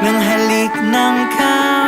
ng halik ng ka